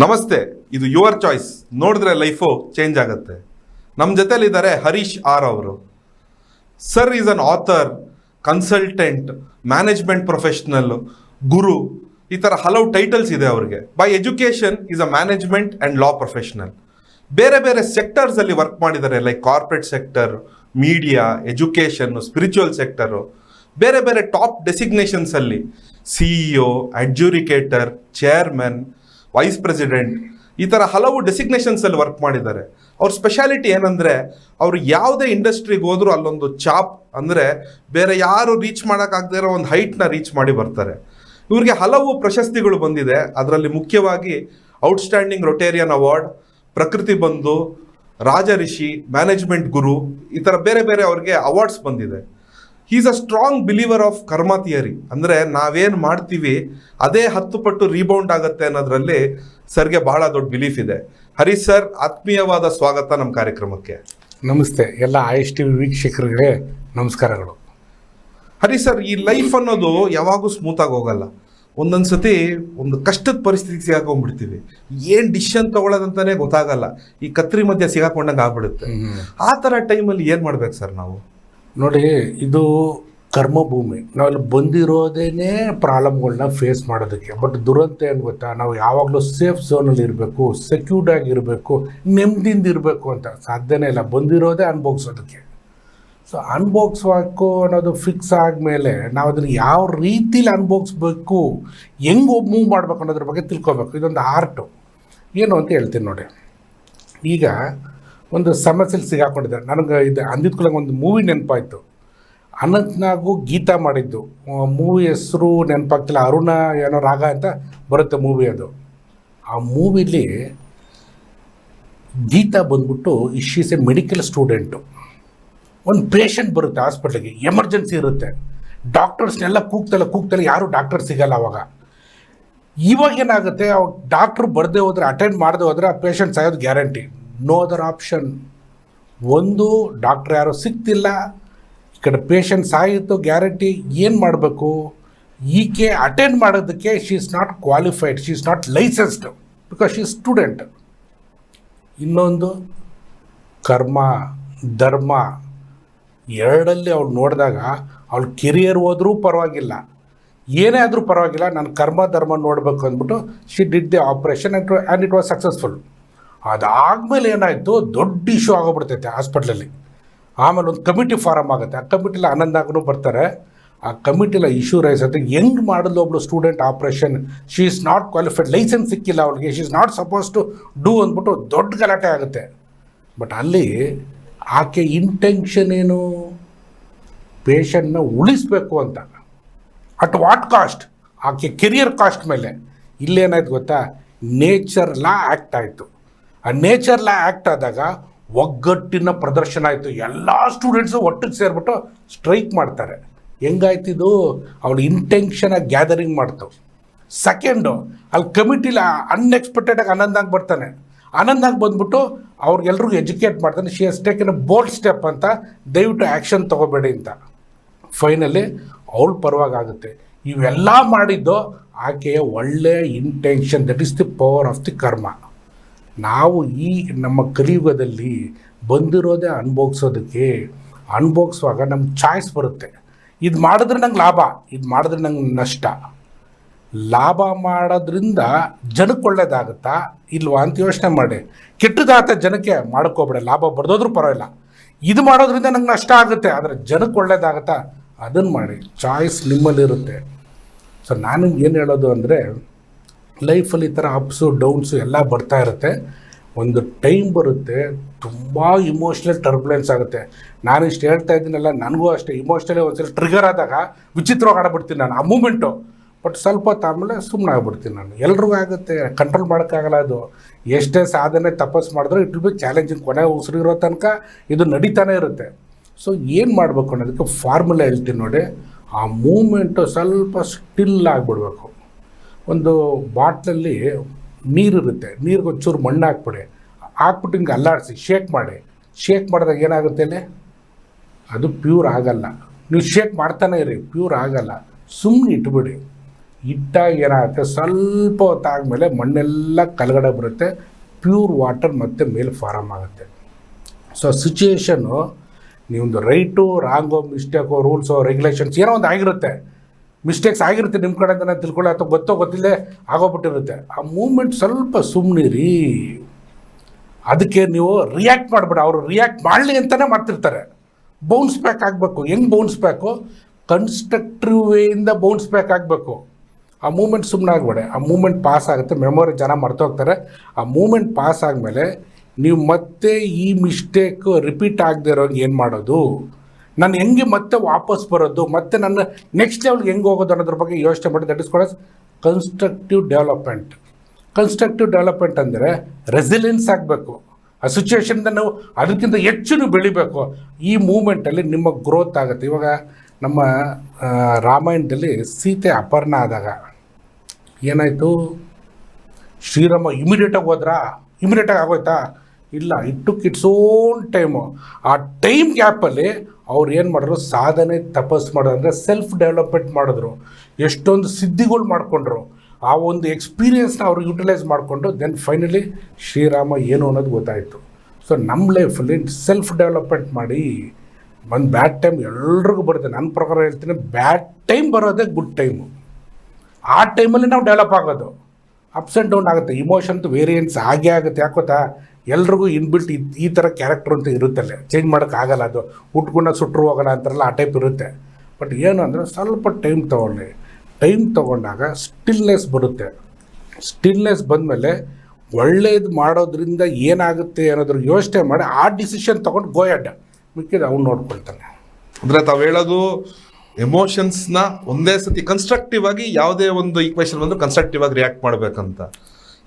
ನಮಸ್ತೆ, ಇದು your choice. ನೋಡಿದ್ರೆ ಲೈಫು ಚೇಂಜ್ ಆಗುತ್ತೆ. ನಮ್ಮ ಜೊತೆಲಿದ್ದಾರೆ ಹರೀಶ್ ಆರ್ ಅವರು. Sir is an author, consultant, management professional, guru. ಈ ಥರ ಹಲವು ಟೈಟಲ್ಸ್ ಇದೆ ಅವರಿಗೆ. By education is a management and law professional. ಬೇರೆ ಬೇರೆ ಸೆಕ್ಟರ್ಸಲ್ಲಿ ವರ್ಕ್ ಮಾಡಿದ್ದಾರೆ, like corporate sector, media education spiritual sector. ಬೇರೆ ಬೇರೆ top ಡೆಸಿಗ್ನೇಷನ್ಸಲ್ಲಿ C E O, adjudicator, chairman vice president ಈ ಥರ ಹಲವು ಡೆಸಿಗ್ನೇಷನ್ಸಲ್ಲಿ ವರ್ಕ್ ಮಾಡಿದ್ದಾರೆ. ಅವ್ರ ಸ್ಪೆಷಾಲಿಟಿ ಏನಂದರೆ, ಅವರು ಯಾವುದೇ ಇಂಡಸ್ಟ್ರಿಗೆ ಹೋದರೂ ಅಲ್ಲೊಂದು ಚಾಪ್ ಅಂದರೆ ಬೇರೆ ಯಾರು ರೀಚ್ ಮಾಡೋಕ್ಕಾಗದೇ ಇರೋ ಒಂದು ಹೈಟ್ನ ರೀಚ್ ಮಾಡಿ ಬರ್ತಾರೆ. ಇವ್ರಿಗೆ ಹಲವು ಪ್ರಶಸ್ತಿಗಳು ಬಂದಿದೆ. ಅದರಲ್ಲಿ ಮುಖ್ಯವಾಗಿ ಔಟ್ಸ್ಟ್ಯಾಂಡಿಂಗ್ ರೊಟೇರಿಯನ್ ಅವಾರ್ಡ್ ಪ್ರಕೃತಿ ಬಂಧು ರಾಜಋಷಿ ಮ್ಯಾನೇಜ್ಮೆಂಟ್ ಗುರು, ಈ ಥರ ಬೇರೆ ಬೇರೆ ಅವ್ರಿಗೆ ಅವಾರ್ಡ್ಸ್ ಬಂದಿದೆ. Is a strong believer of karma theory ಅಂದರೆ ನಾವೇನು ಮಾಡ್ತೀವಿ ಅದೇ ಹತ್ತು ಪಟ್ಟು ರೀಬೌಂಡ್ ಆಗುತ್ತೆ ಅನ್ನೋದ್ರಲ್ಲಿ ಸರ್ಗೆ ಬಹಳ ದೊಡ್ಡ ಬಿಲೀಫ್ ಇದೆ. ಹರಿ ಸರ್ ಆತ್ಮೀಯವಾದ ಸ್ವಾಗತ ನಮ್ಮ ಕಾರ್ಯಕ್ರಮಕ್ಕೆ. ನಮಸ್ತೆ ಎಲ್ಲ ಆಯುಷ್ ಟಿ ವಿ ವೀಕ್ಷಕರಿಗೆ ನಮಸ್ಕಾರಗಳು. ಹರಿ ಸರ್ ಈ ಲೈಫ್ ಅನ್ನೋದು ಯಾವಾಗೂ ಸ್ಮೂತಾಗಿ ಹೋಗಲ್ಲ. ಒಂದೊಂದು ಸತಿ ಒಂದು ಕಷ್ಟದ ಪರಿಸ್ಥಿತಿಗೆ ಸಿಗಾಕೊಂಡ್ಬಿಡ್ತೀವಿ. ಏನು ಡಿಸಿಷನ್ ತೊಗೊಳ್ಳೋದಂತಾನೆ ಗೊತ್ತಾಗಲ್ಲ. ಈ ಕತ್ರಿ ಮಧ್ಯೆ ಸಿಗಾಕೊಂಡಂಗೆ ಆಗ್ಬಿಡುತ್ತೆ. ಆ ಥರ ಟೈಮಲ್ಲಿ ಏನು ಮಾಡ್ಬೇಕು ಸರ್ ನಾವು? ನೋಡಿ, ಇದು ಕರ್ಮಭೂಮಿ. ನಾವೆಲ್ಲ ಬಂದಿರೋದೇನೆ ಪ್ರಾಬ್ಲಮ್ಗಳನ್ನ ಫೇಸ್ ಮಾಡೋದಕ್ಕೆ. ಬಟ್ ದುರಂತ ಏನು ಗೊತ್ತಾ? ನಾವು ಯಾವಾಗಲೂ ಸೇಫ್ ಝೋನಲ್ಲಿ ಇರಬೇಕು ಸೆಕ್ಯೂರ್ಡ್ ಆಗಿರಬೇಕು ನೆಮ್ಮದಿಯಿಂದ ಇರಬೇಕು ಅಂತ. ಸಾಧ್ಯನೇ ಇಲ್ಲ. ಬಂದಿರೋದೇ ಅನುಭವಿಸೋದಕ್ಕೆ. ಸೊ ಅನುಭವಿಸ್ಬೇಕು ಅನ್ನೋದು ಫಿಕ್ಸ್ ಆದಮೇಲೆ ನಾವು ಅದನ್ನು ಯಾವ ರೀತಿಲಿ ಅನ್ಬೋಗ್ಸ್ಬೇಕು ಹೆಂಗೆ ಮೂವ್ ಮಾಡ್ಬೇಕು ಅನ್ನೋದ್ರ ಬಗ್ಗೆ ತಿಳ್ಕೊಬೇಕು. ಇದೊಂದು ಆರ್ಟು ಏನು ಅಂತ ಹೇಳ್ತೀನಿ ನೋಡಿ. ಈಗ ಒಂದು ಸಮಸ್ಯೆಲಿ ಸಿಗಾಕೊಂಡಿದ್ದಾರೆ ನನಗೆ ಇದು ಅಂದಿದ್ಕೊಳ್ಳಂಗೆ ಒಂದು ಮೂವಿ ನೆನಪಾಯಿತು. ಅನಂತ್ನಾಗು ಗೀತಾ ಮಾಡಿದ್ದು. ಮೂವಿ ಹೆಸರು ನೆನಪಾಗ್ತಿಲ್ಲ. ಅರುಣ ಏನೋ ರಾಗ ಅಂತ ಬರುತ್ತೆ ಮೂವಿ ಅದು. ಆ ಮೂವಿಲಿ ಗೀತಾ ಬಂದ್ಬಿಟ್ಟು ಇಶೀಸ್ ಎ ಮೆಡಿಕಲ್ ಸ್ಟೂಡೆಂಟು. ಒಂದು ಪೇಷಂಟ್ ಬರುತ್ತೆ ಹಾಸ್ಪಿಟ್ಲಿಗೆ. ಎಮರ್ಜೆನ್ಸಿ ಇರುತ್ತೆ. ಡಾಕ್ಟರ್ಸ್ನೆಲ್ಲ ಕೂಗ್ತಲ್ಲ ಕೂಗ್ತಲ್ಲ, ಯಾರೂ ಡಾಕ್ಟರ್ ಸಿಗಲ್ಲ ಅವಾಗ. ಇವಾಗ ಏನಾಗುತ್ತೆ ಅವಾಗ ಡಾಕ್ಟ್ರು ಬರದೇ ಹೋದ್ರೆ, ಅಟೆಂಡ್ ಮಾಡದೆ ಹೋದರೆ ಆ ಪೇಷಂಟ್ ಸಾಯೋದು ಗ್ಯಾರಂಟಿ. ನೋ ಅದರ್ ಆಪ್ಷನ್ ಒಂದು ಡಾಕ್ಟ್ರ್ ಯಾರು ಸಿಗ್ತಿಲ್ಲ, ಈ ಕಡೆ ಪೇಷಂಟ್ ಸಾಯಿತು ಗ್ಯಾರಂಟಿ ಏನು ಮಾಡಬೇಕು? ಈಕೆ ಅಟೆಂಡ್ ಮಾಡೋದಕ್ಕೆ she is not qualified she is not licensed because she student ಇನ್ನೊಂದು, ಕರ್ಮ, ಧರ್ಮ, ಎರಡಲ್ಲಿ ಅವಳು ನೋಡಿದಾಗ ಅವಳು ಕೆರಿಯರ್ ಹೋದರೂ ಪರವಾಗಿಲ್ಲ. ಏನೇ ಆದರೂ ಪರವಾಗಿಲ್ಲ, ನಾನು ಕರ್ಮ, ಧರ್ಮ ನೋಡಬೇಕು ಅಂದ್ಬಿಟ್ಟು she did the operation and and it was successful ಅದಾದಮೇಲೆ ಏನಾಯಿತು, ದೊಡ್ಡ ಇಶ್ಯೂ ಆಗೋಗ್ಬಿಡ್ತೈತೆ ಹಾಸ್ಪಿಟ್ಲಲ್ಲಿ ಆಮೇಲೆ ಒಂದು ಕಮಿಟಿ ಫಾರಮ್ ಆಗುತ್ತೆ. ಆ ಕಮಿಟಿಲಿ ಆನಂದಾಗೂ ಬರ್ತಾರೆ. ಆ ಕಮಿಟಿಲ ಇಶ್ಯೂ ರೈಸ್ ಆಗುತ್ತೆ ಹೆಂಗ್ ಮಾಡಿದ್ಲು ಒಬ್ಬಳು student operation she is not qualified license ಸಿಕ್ಕಿಲ್ಲ ಅವಳಿಗೆ. She is not suppose to do ಅಂದ್ಬಿಟ್ಟು ದೊಡ್ಡ ಗಲಾಟೆ ಆಗುತ್ತೆ. ಬಟ್ ಅಲ್ಲಿ ಆಕೆ ಇಂಟೆನ್ಷನ್ ಏನು? ಪೇಷಂಟ್ನ ಉಳಿಸ್ಬೇಕು ಅಂತ. ಅಟ್ ವಾಟ್ ಕಾಸ್ಟ್ ಆಕೆ ಕೆರಿಯರ್ ಕಾಸ್ಟ್ ಮೇಲೆ. ಇಲ್ಲೇನಾಯ್ತು ಗೊತ್ತಾ? ನೇಚರ್ ಲಾ ಆ್ಯಕ್ಟ್ ಆಯಿತು. ಆ ನೇಚರ್ ಲಾ ಆ್ಯಕ್ಟ್ ಆದಾಗ ಒಗ್ಗಟ್ಟಿನ ಪ್ರದರ್ಶನ ಆಯಿತು. ಎಲ್ಲ ಸ್ಟೂಡೆಂಟ್ಸು ಒಟ್ಟಿಗೆ ಸೇರಿಬಿಟ್ಟು ಸ್ಟ್ರೈಕ್ ಮಾಡ್ತಾರೆ. ಹೆಂಗಾಯ್ತಿದು ಅವಳು ಇಂಟೆನ್ಷನಾಗಿ ಗ್ಯಾದರಿಂಗ್ ಮಾಡ್ತು. ಸೆಕೆಂಡು ಅಲ್ಲಿ ಕಮಿಟಿಲಿ ಅನ್ಎಕ್ಸ್ಪೆಕ್ಟೆಡಾಗಿ ಆನಂದಾಗಿ ಬರ್ತಾನೆ. ಆನಂದಾಗಿ ಬಂದ್ಬಿಟ್ಟು ಅವ್ರಿಗೆಲ್ರಿಗೂ ಎಜುಕೇಟ್ ಮಾಡ್ತಾನೆ. She has taken a bold step ಅಂತ ದಯವಿಟ್ಟು ಆ್ಯಕ್ಷನ್ ತೊಗೋಬೇಡಿ ಅಂತ. ಫೈನಲಿ ಅವಳ ಪರವಾಗುತ್ತೆ ಇವೆಲ್ಲ ಮಾಡಿದ್ದು ಆಕೆಯ ಒಳ್ಳೆಯ intention that is the power of the karma ನಾವು ಈ ನಮ್ಮ ಕಲಿಯುಗದಲ್ಲಿ ಬಂದಿರೋದೇ ಅನುಭೋಗ್ಸೋದಕ್ಕೆ ಅನುಭೋಗ್ಸುವಾಗ ನಮ್ಗೆ ಚಾಯ್ಸ್ ಬರುತ್ತೆ. ಇದು ಮಾಡಿದ್ರೆ ನಂಗೆ ಲಾಭ, ಇದು ಮಾಡಿದ್ರೆ ನಂಗೆ ನಷ್ಟ. ಲಾಭ ಮಾಡೋದ್ರಿಂದ ಜನಕ್ಕೆ ಒಳ್ಳೇದಾಗುತ್ತಾ ಇಲ್ವಾ ಅಂತ ಯೋಚನೆ ಮಾಡಿ. ಕೆಟ್ಟದಾತ ಜನಕ್ಕೆ ಮಾಡ್ಕೋಬೇಡ, ಲಾಭ ಬರ್ದೋದ್ರೂ ಪರವಾಗಿಲ್ಲ. ಇದು ಮಾಡೋದ್ರಿಂದ ನಂಗೆ ನಷ್ಟ ಆಗುತ್ತೆ, ಆದರೆ ಜನಕ್ಕೆ ಒಳ್ಳೇದಾಗುತ್ತಾ ಅದನ್ನು ಮಾಡಿ ಚಾಯ್ಸ್ ನಿಮ್ಮಲ್ಲಿರುತ್ತೆ. ಸೊ ನಾನು ಏನು ಹೇಳೋದು ಅಂದರೆ ಲೈಫಲ್ಲಿ ಈ ಥರ ಅಪ್ಸು ಡೌನ್ಸು ಎಲ್ಲ ಬರ್ತಾ ಇರುತ್ತೆ. ಒಂದು ಟೈಮ್ ಬರುತ್ತೆ, ತುಂಬ ಇಮೋಷ್ನಲ್ ಟರ್ಬುಲೆನ್ಸ್ ಆಗುತ್ತೆ. ನಾನು ಇಷ್ಟು ಹೇಳ್ತಾ ಇದ್ದೀನಲ್ಲ, ನನಗೂ ಅಷ್ಟೇ. ಇಮೋಷ್ನಲಿ ಒಂದ್ಸಲ ಟ್ರಿಗರ್ ಆದಾಗ ವಿಚಿತ್ರವಾಗಿ ಆಡಬಿಡ್ತೀನಿ ನಾನು, ಆ ಮೂಮೆಂಟು ಬಟ್ ಸ್ವಲ್ಪ ಹೊತ್ತು ಆಮೇಲೆ ಸುಮ್ಮನೆ ಆಗ್ಬಿಡ್ತೀನಿ ನಾನು. ಎಲ್ರಿಗೂ ಆಗುತ್ತೆ ಕಂಟ್ರೋಲ್ ಮಾಡೋಕ್ಕಾಗಲ್ಲ ಅದು. ಎಷ್ಟೇ ಸಾಧನೆ, ತಪಸ್ ಮಾಡಿದ್ರು ಇಟ್ ಬಿ ಚಾಲೆಂಜಿಂಗ್ ಕೊನೆ ಉಸಿರಿರೋ ತನಕ ಇದು ನಡೀತಾನೆ ಇರುತ್ತೆ. ಸೊ ಏನು ಮಾಡಬೇಕು ಅನ್ನೋದಕ್ಕೆ ಫಾರ್ಮುಲಾ ಹೇಳ್ತೀನಿ ನೋಡಿ. ಆ ಮೂಮೆಂಟು ಸ್ವಲ್ಪ ಸ್ಟಿಲ್ ಆಗಿಬಿಡ್ಬೇಕು. ಒಂದು ಬಾಟ್ಲಲ್ಲಿ ನೀರಿರುತ್ತೆ. ನೀರಿಗೆ ಒಂಚೂರು ಮಣ್ಣು ಹಾಕ್ಬಿಡಿ. ಹಾಕ್ಬಿಟ್ಟು ಹಿಂಗೆ ಅಲ್ಲಾಡಿಸಿ, ಶೇಕ್ ಮಾಡಿ. ಶೇಕ್ ಮಾಡಿದಾಗ ಏನಾಗುತ್ತೆ ಅಲ್ಲಿ? ಅದು ಪ್ಯೂರ್ ಆಗಲ್ಲ. ನೀವು ಶೇಕ್ ಮಾಡ್ತಾನೆ ಇರಿ, ಪ್ಯೂರ್ ಆಗಲ್ಲ. ಸುಮ್ಮನೆ ಇಟ್ಬಿಡಿ. ಇಟ್ಟಾಗ ಏನಾಗುತ್ತೆ? ಸ್ವಲ್ಪ ಹೊತ್ತಾದಮೇಲೆ ಮಣ್ಣೆಲ್ಲ ಕಲ್ಗಡೆ ಬರುತ್ತೆ. ಪ್ಯೂರ್ ವಾಟರ್ ಮತ್ತೆ ಮೇಲೆ ಫಾರಮ್ ಆಗುತ್ತೆ. ಸೊ ಸಿಚುಯೇಷನ್ನು ನೀವೊಂದು right wrong mistake rules regulations ಏನೋ ಒಂದು ಆಗಿರುತ್ತೆ. ಮಿಸ್ಟೇಕ್ಸ್ ಆಗಿರುತ್ತೆ ನಿಮ್ಮ ಕಡೆಯಿಂದ ನಾನು ತಿಳ್ಕೊಳ್ಳೋ ಅಥವಾ ಗೊತ್ತೋ ಗೊತ್ತಿಲ್ಲದೆ ಆಗೋಗ್ಬಿಟ್ಟಿರುತ್ತೆ. ಆ ಮೂಮೆಂಟ್ ಸ್ವಲ್ಪ ಸುಮ್ಮನಿರಿ ಅದಕ್ಕೆ ನೀವು ರಿಯಾಕ್ಟ್ ಮಾಡಬೇಡ. ಅವರು ರಿಯಾಕ್ಟ್ ಮಾಡಲಿ ಅಂತಲೇ ಮಾಡ್ತಿರ್ತಾರೆ. ಬೌನ್ಸ್ ಬ್ಯಾಕ್ ಆಗಬೇಕು. ಹೆಂಗೆ ಬೌನ್ಸ್ ಬ್ಯಾಕು ಕನ್ಸ್ಟ್ರಕ್ಟಿವ್ ವೇಯಿಂದ ಬೌನ್ಸ್ ಬ್ಯಾಕ್ ಆಗಬೇಕು. ಆ ಮೂಮೆಂಟ್ ಸುಮ್ಮನೆ ಆಗಬೇಡ. ಆ ಮೂಮೆಂಟ್ ಪಾಸ್ ಆಗುತ್ತೆ. ಮೆಮೊರಿ ಜನ ಮರ್ತೋಗ್ತಾರೆ ಆ ಮೂಮೆಂಟ್ ಪಾಸ್ ಆದಮೇಲೆ ನೀವು ಮತ್ತೆ ಈ ಮಿಸ್ಟೇಕು ರಿಪೀಟ್ ಆಗದೆ ಇರೋಂಗೆ ಏನು ಮಾಡೋದು? ನಾನು ಹೆಂಗೆ ಮತ್ತೆ ವಾಪಸ್ ಬರೋದು, ಮತ್ತೆ ನನ್ನ ನೆಕ್ಸ್ಟ್ ಲೆವೆಲ್ಗೆ ಹೆಂಗೆ ಹೋಗೋದು ಅನ್ನೋದ್ರ ಬಗ್ಗೆ ಯೋಚನೆ ಮಾಡಿ that is called constructive development constructive development ಅಂದರೆ ರೆಸಿಲೆನ್ಸ್ ಆಗಬೇಕು. ಆ ಸಿಚುವೇಶನ್ದ ನಾವು ಅದಕ್ಕಿಂತ ಹೆಚ್ಚು ಬೆಳಿಬೇಕು. ಈ ಮೂಮೆಂಟಲ್ಲಿ ನಿಮ್ಮ ಗ್ರೋತ್ ಆಗುತ್ತೆ. ಇವಾಗ ನಮ್ಮ ರಾಮಾಯಣದಲ್ಲಿ ಸೀತೆ ಅಪರ್ಣ ಆದಾಗ ಏನಾಯಿತು? ಶ್ರೀರಾಮ ಇಮಿಡಿಯೇಟಾಗಿ ಹೋದ್ರಾ? ಇಮಿಡಿಯೇಟಾಗಿ ಆಗೋಯ್ತಾ? ಇಲ್ಲ ಇಟ್ ಟುಕ್ ಓನ್ ಟೈಮು ಆ ಟೈಮ್ ಗ್ಯಾಪಲ್ಲಿ ಅವ್ರು ಏನು ಮಾಡಿದ್ರು? ಸಾಧನೆ ತಪಸ್ ಮಾಡೋದು ಅಂದರೆ ಸೆಲ್ಫ್ ಡೆವಲಪ್ಮೆಂಟ್ ಮಾಡಿದ್ರು. ಎಷ್ಟೊಂದು ಸಿದ್ಧಿಗಳು ಮಾಡಿಕೊಂಡ್ರು. ಆ ಒಂದು ಎಕ್ಸ್ಪೀರಿಯೆನ್ಸ್ನ ಅವ್ರು ಯುಟಿಲೈಸ್ ಮಾಡಿಕೊಂಡು ದೆನ್ ಫೈನಲಿ ಶ್ರೀರಾಮ ಏನು ಅನ್ನೋದು ಗೊತ್ತಾಯಿತು. ಸೊ ನಮ್ಮ ಲೈಫಲ್ಲಿ ಸೆಲ್ಫ್ ಡೆವಲಪ್ಮೆಂಟ್ ಮಾಡಿ, ಒಂದು ಬ್ಯಾಡ್ ಟೈಮ್ ಎಲ್ರಿಗೂ ಬರುತ್ತೆ. ನನ್ನ ಪ್ರಕಾರ ಹೇಳ್ತೀನಿ ಬ್ಯಾಡ್ ಟೈಮ್ ಬರೋದೇ ಗುಡ್ ಟೈಮು ಆ ಟೈಮಲ್ಲಿ ನಾವು ಡೆವಲಪ್ ಆಗೋದು. ಅಪ್ಸ್ ಆ್ಯಂಡ್ ಡೌನ್ ಆಗುತ್ತೆ. ಇಮೋಷನ್ದು ವೇರಿಯನ್ಸ್ ಆಗೇ ಆಗುತ್ತೆ. ಯಾಕೋತಾ ಎಲ್ರಿಗೂ ಇನ್ಬಿಲ್ಟ್ ಈ ಥರ ಕ್ಯಾರೆಕ್ಟರ್ ಅಂತ ಇರುತ್ತಲ್ಲ. ಚೇಂಜ್ ಮಾಡೋಕ್ಕಾಗಲ್ಲ ಅದು. ಉಟ್ಕೊಂಡ ಸುಟ್ಟರು ಹೋಗೋಣ ಅಂತಾರಲ್ಲ, ಆ ಟೈಪ್ ಇರುತ್ತೆ. ಬಟ್ ಏನು ಅಂದರೆ ಸ್ವಲ್ಪ ಟೈಮ್ ತೊಗೊಳ್ಳಿ. ಟೈಮ್ ತೊಗೊಂಡಾಗ ಸ್ಟಿಲ್ನೆಸ್ ಬರುತ್ತೆ. ಸ್ಟಿಲ್ನೆಸ್ ಬಂದಮೇಲೆ ಒಳ್ಳೇದು ಮಾಡೋದ್ರಿಂದ ಏನಾಗುತ್ತೆ ಅನ್ನೋದ್ರ ಯೋಚನೆ ಮಾಡಿ ಆ ಡಿಸಿಷನ್ ತೊಗೊಂಡು ಗೋಯಡ್ ಮಿಕ್ಕಿದ ಅವ್ನು ನೋಡ್ಕೊಳ್ತಾನೆ. ಅಂದರೆ ತಾವು ಹೇಳೋದು ಎಮೋಷನ್ಸ್ನ ಒಂದೇ ಸತಿ ಕನ್ಸ್ಟ್ರಕ್ಟಿವ್ ಆಗಿ ಯಾವುದೇ ಒಂದು ಈಕ್ವೇಶನ್ ಬಂದರೂ ಕನ್ಸ್ಟ್ರಕ್ಟಿವ್ ಆಗಿ ರಿಯಾಕ್ಟ್ ಮಾಡ್ಬೇಕಂತ.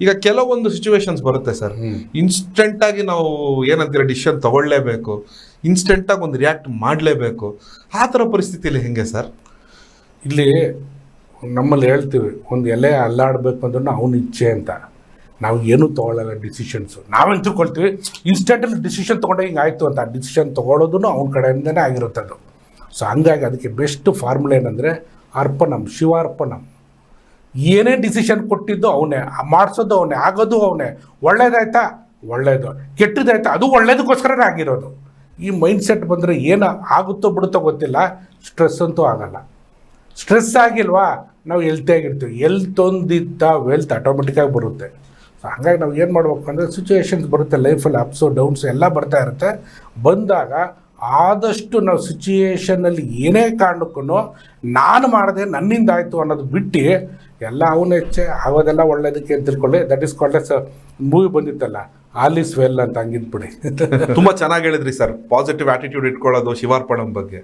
ಈಗ ಕೆಲವೊಂದು ಸಿಚುವೇಶನ್ಸ್ ಬರುತ್ತೆ ಸರ್ ಇನ್ಸ್ಟೆಂಟ್ ಆಗಿ ನಾವು ಏನಂತೀರ ಡಿಸಿಷನ್ ತಗೊಳ್ಳೇಬೇಕು. ಇನ್ಸ್ಟೆಂಟ್ ಆಗಿ ಒಂದು ರಿಯಾಕ್ಟ್ ಮಾಡಲೇಬೇಕು. ಆ ಥರ ಪರಿಸ್ಥಿತಿಯಲ್ಲಿ ಹೆಂಗೆ ಸರ್ ಇಲ್ಲಿ ನಮ್ಮಲ್ಲಿ ಹೇಳ್ತೀವಿ ಒಂದು ಎಲೆ ಅಲ್ಲಾಡಬೇಕು ಅಂದ್ರೂ ಅವನ ಇಚ್ಛೆ ಅಂತ. ನಾವು ಏನೂ ತೊಗೊಳ್ಳಲ್ಲ ಡಿಸಿಷನ್ಸು ನಾವೇನು ತಿಳ್ಕೊಳ್ತೀವಿ ಇನ್ಸ್ಟೆಂಟಲ್ಲಿ ಡಿಸಿಷನ್ ತೊಗೊಂಡೆ ಹಿಂಗೆ ಆಯಿತು ಅಂತ. ಡಿಸಿಷನ್ ತೊಗೊಳೋದು ಅವನ ಕಡೆಯಿಂದನೇ ಆಗಿರುತ್ತೆ ಅದು ಸೊ ಹಂಗಾಗಿ ಅದಕ್ಕೆ ಬೆಸ್ಟ್ ಫಾರ್ಮುಲಾ ಏನಂದರೆ ಅರ್ಪಣಂ ಶಿವಾರ್ಪಣಂ. ಏನೇ ಡಿಸಿಷನ್ ಕೊಟ್ಟಿದ್ದು ಅವನೇ ಮಾಡಿಸೋದು ಅವನೇ, ಆಗೋದು ಅವನೇ, ಒಳ್ಳೇದಾಯ್ತಾ? ಒಳ್ಳೇದು. ಕೆಟ್ಟದಾಯ್ತಾ? ಅದು ಒಳ್ಳೇದಕ್ಕೋಸ್ಕರನೇ ಆಗಿರೋದು. ಈ ಮೈಂಡ್ ಸೆಟ್ ಬಂದರೆ ಏನು ಆಗುತ್ತೋ ಬಿಡುತ್ತೋ ಗೊತ್ತಿಲ್ಲ ಸ್ಟ್ರೆಸ್ ಅಂತೂ ಆಗಲ್ಲ. ಸ್ಟ್ರೆಸ್ ಆಗಿಲ್ವಾ? ನಾವು ಹೆಲ್ತಿಯಾಗಿರ್ತೀವಿ ಎಲ್ತ್ ಒಂದಿದ್ದ ವೆಲ್ತ್ ಆಟೋಮೆಟಿಕ್ಕಾಗಿ ಬರುತ್ತೆ. ಸೊ ಹಾಗಾಗಿ ನಾವು ಏನು ಮಾಡ್ಬೇಕು ಅಂದರೆ ಸಿಚುವೇಶನ್ಸ್ ಬರುತ್ತೆ ಲೈಫಲ್ಲಿ ಅಪ್ಸು ಡೌನ್ಸ್ ಎಲ್ಲ ಬರ್ತಾ ಇರುತ್ತೆ. ಬಂದಾಗ ಆದಷ್ಟು ನಾವು ಸಿಚುಯೇಷನಲ್ಲಿ ಏನೇ ಕಾರಣಕ್ಕೂ ನಾನು ಮಾಡಿದೆ ನನ್ನಿಂದ ಆಯಿತು ಅನ್ನೋದು ಬಿಟ್ಟು ಎಲ್ಲ ಅವನು ಹೆಚ್ಚೆ ಆಗೋದೆಲ್ಲ ಒಳ್ಳೇದಕ್ಕೆ ಅಂತ ತಿಳ್ಕೊಳ್ಳಿ that is called yes movie ಬಂದಿತ್ತಲ್ಲ all is well ಅಂತ ಹಂಗಿದ್ಬಿಡಿ ತುಂಬ ಚೆನ್ನಾಗಿ ಹೇಳಿದ್ರಿ ಸರ್ ಪಾಸಿಟಿವ್ ಆ್ಯಟಿಟ್ಯೂಡ್ ಇಟ್ಕೊಳ್ಳೋದು ಶಿವಾರ್ಪಣಂ ಬಗ್ಗೆ.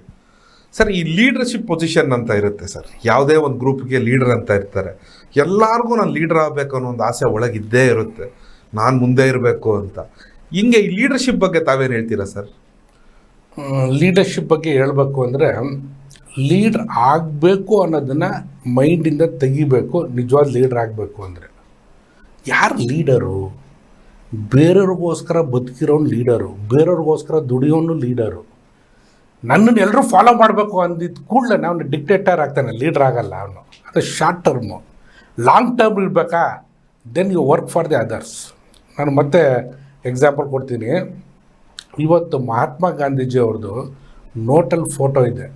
ಸರ್ ಈ ಲೀಡರ್ಶಿಪ್ ಪೊಸಿಷನ್ ಅಂತ ಇರುತ್ತೆ ಸರ್ ಯಾವುದೇ ಒಂದು ಗ್ರೂಪ್ಗೆ ಲೀಡರ್ ಅಂತ ಇರ್ತಾರೆ. ಎಲ್ಲರಿಗೂ ನಾನು ಲೀಡರ್ ಆಗಬೇಕು ಅನ್ನೋ ಒಂದು ಆಸೆ ಒಳಗಿದ್ದೇ ಇರುತ್ತೆ ನಾನು ಮುಂದೆ ಇರಬೇಕು ಅಂತ. ಹಿಂಗೆ ಈ ಲೀಡರ್ಶಿಪ್ ಬಗ್ಗೆ ತಾವೇನು ಹೇಳ್ತೀರಾ ಸರ್? ಲೀಡರ್ಶಿಪ್ ಬಗ್ಗೆ ಹೇಳಬೇಕು ಅಂದರೆ ಲೀಡ್ರ್ ಆಗಬೇಕು ಅನ್ನೋದನ್ನು ಮೈಂಡಿಂದ ತೆಗಿಬೇಕು ನಿಜವಾದ ಲೀಡ್ರ್ ಆಗಬೇಕು ಅಂದರೆ. ಯಾರು ಲೀಡರು? ಬೇರೆಯವ್ರಿಗೋಸ್ಕರ ಬದುಕಿರೋನು ಲೀಡರು, ಬೇರೆಯವ್ರಿಗೋಸ್ಕರ ದುಡಿಯೋನು ಲೀಡರು. ನನ್ನನ್ನು ಎಲ್ಲರೂ ಫಾಲೋ ಮಾಡಬೇಕು ಅಂದಿದ್ದ ಕೂಡಲೇ ಅವನು ಡಿಕ್ಟೇಟರ್ ಆಗ್ತಾನೆ, ಲೀಡರ್ ಆಗಲ್ಲ ಅವನು. ಅದು ಶಾರ್ಟ್ ಟರ್ಮು ಲಾಂಗ್ ಟರ್ಮ್ ಇರಬೇಕಾ? Then you work for the others ನಾನು ಮತ್ತೆ ಎಕ್ಸಾಂಪಲ್ ಕೊಡ್ತೀನಿ. ಇವತ್ತು ಮಹಾತ್ಮ ಗಾಂಧೀಜಿ ಅವ್ರದ್ದು ನೋಟಲ್ ಫೋಟೋ ಇದೆ.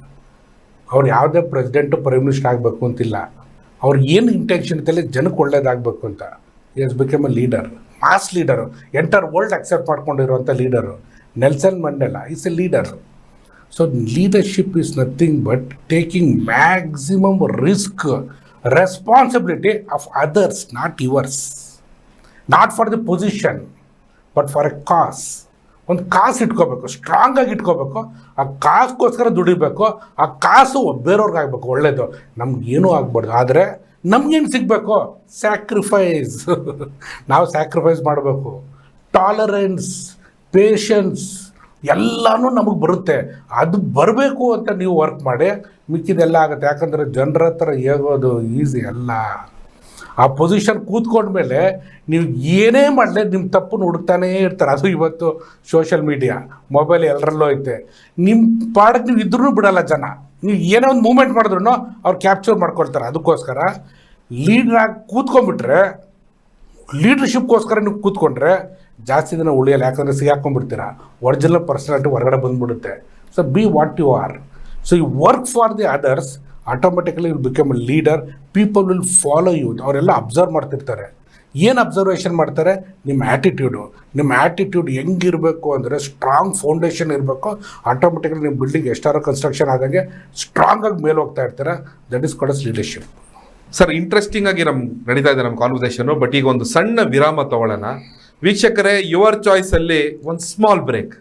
ಅವ್ರು ಯಾವುದೇ ಪ್ರೆಸಿಡೆಂಟು ಪ್ರೈಮ್ ಮಿನಿಸ್ಟರ್ ಆಗಬೇಕು ಅಂತಿಲ್ಲ. ಅವ್ರು ಏನು ಇಂಟೆನ್ಷನ್ ಇತ್ತಲ್ಲಿ ಜನಕ್ಕೆ ಒಳ್ಳೇದಾಗಬೇಕು ಅಂತ. Yes become a leader mass leader entire world accept ಮಾಡ್ಕೊಂಡಿರುವಂಥ leader Nelson Mandela is a leader so leadership is nothing but taking maximum risk responsibility of others not yours not for the position but for a cause ಒಂದು ಕಾಸು ಇಟ್ಕೋಬೇಕು ಸ್ಟ್ರಾಂಗಾಗಿ ಇಟ್ಕೋಬೇಕು, ಆ ಕಾಸುಗೋಸ್ಕರ ದುಡಿಬೇಕು, ಆ ಕಾಸು ಬೇರೆಯವ್ರಿಗಾಗಬೇಕು ಆಗಬೇಕು ಒಳ್ಳೇದು. ನಮ್ಗೆ ಏನೂ ಆಗ್ಬಾರ್ದು. ಆದರೆ ನಮ್ಗೇನು ಸಿಗಬೇಕು? ಸ್ಯಾಕ್ರಿಫೈಸ್ ನಾವು ಸ್ಯಾಕ್ರಿಫೈಸ್ ಮಾಡಬೇಕು. ಟಾಲರೆನ್ಸ್ ಪೇಷನ್ಸ್ ಎಲ್ಲನೂ ನಮಗೆ ಬರುತ್ತೆ. ಅದು ಬರಬೇಕು ಅಂತ ನೀವು ವರ್ಕ್ ಮಾಡಿ, ಮಿಕ್ಕಿದೆಲ್ಲ ಆಗುತ್ತೆ. ಯಾಕಂದರೆ ಜನರ ಹತ್ರ ಹೇಗೋದು ಈಸಿ ಅಲ್ಲ. ಆ ಪೊಸಿಷನ್ ಕೂತ್ಕೊಂಡ ಮೇಲೆ ನೀವು ಏನೇ ಮಾಡಲಿ ನಿಮ್ಮ ತಪ್ಪನ್ನು ಹುಡುಕ್ತಾನೇ ಇರ್ತಾರೆ. ಅದು ಇವತ್ತು ಸೋಷಿಯಲ್ ಮೀಡಿಯಾ ಮೊಬೈಲ್ ಎಲ್ಲರಲ್ಲೂ ಐತೆ. ನಿಮ್ಮ ಪಾಡಕ್ಕೆ ನೀವು ಇದ್ರೂ ಬಿಡಲ್ಲ ಜನ. ನೀವು ಏನೋ ಒಂದು ಮೂಮೆಂಟ್ ಮಾಡಿದ್ರು ಅವ್ರು ಕ್ಯಾಪ್ಚರ್ ಮಾಡ್ಕೊಳ್ತಾರೆ. ಅದಕ್ಕೋಸ್ಕರ ಲೀಡರ್ ಆಗಿ ಕೂತ್ಕೊಂಡ್ಬಿಟ್ರೆ ಲೀಡರ್ಶಿಪ್ಗೋಸ್ಕರ ನೀವು ಕೂತ್ಕೊಂಡ್ರೆ ಜಾಸ್ತಿ ದಿನ ಉಳಿಯಲ್ಲ. ಯಾಕಂದರೆ ಸಿಗಾಕೊಂಡ್ಬಿಡ್ತೀರ. ಒರಿಜಿನಲ್ ಪರ್ಸನಾಲಿಟಿ ಹೊರಗಡೆ ಬಂದ್ಬಿಡುತ್ತೆ. So be what you are so you work for the others automatically will become a leader people will follow you ಅವರೆಲ್ಲ ಅಬ್ಸರ್ವ್ ಮಾಡ್ತಿರ್ತಾರೆ. ಏನು ಅಬ್ಸರ್ವೇಷನ್ ಮಾಡ್ತಾರೆ? ನಿಮ್ಮ ಆ್ಯಟಿಟ್ಯೂಡು ನಿಮ್ಮ ಆ್ಯಟಿಟ್ಯೂಡ್ ಹೆಂಗಿರಬೇಕು ಅಂದರೆ ಸ್ಟ್ರಾಂಗ್ ಫೌಂಡೇಶನ್ ಇರಬೇಕು. ಆಟೋಮೆಟಿಕಲಿ ನಿಮ್ಮ ಬಿಲ್ಡಿಂಗ್ ಎಷ್ಟಾರು ಕನ್ಸ್ಟ್ರಕ್ಷನ್ ಆದಂಗೆ ಸ್ಟ್ರಾಂಗಾಗಿ ಮೇಲೆ ಹೋಗ್ತಾ ಇರ್ತಾರೆ. That is called leadership sir interesting ಆಗಿ ನಮ್ಮ ನಡೀತಾ ಇದೆ ನಮ್ಮ ಕಾನ್ವರ್ಸೇಷನ್ ಬಟ್ ಈಗ ಒಂದು ಸಣ್ಣ ವಿರಾಮ ತಗೊಳ್ಳೋಣ. ವೀಕ್ಷಕರೇ ಯುವರ್ ಚಾಯ್ಸಲ್ಲಿ ಒಂದು ಸ್ಮಾಲ್ ಬ್ರೇಕ್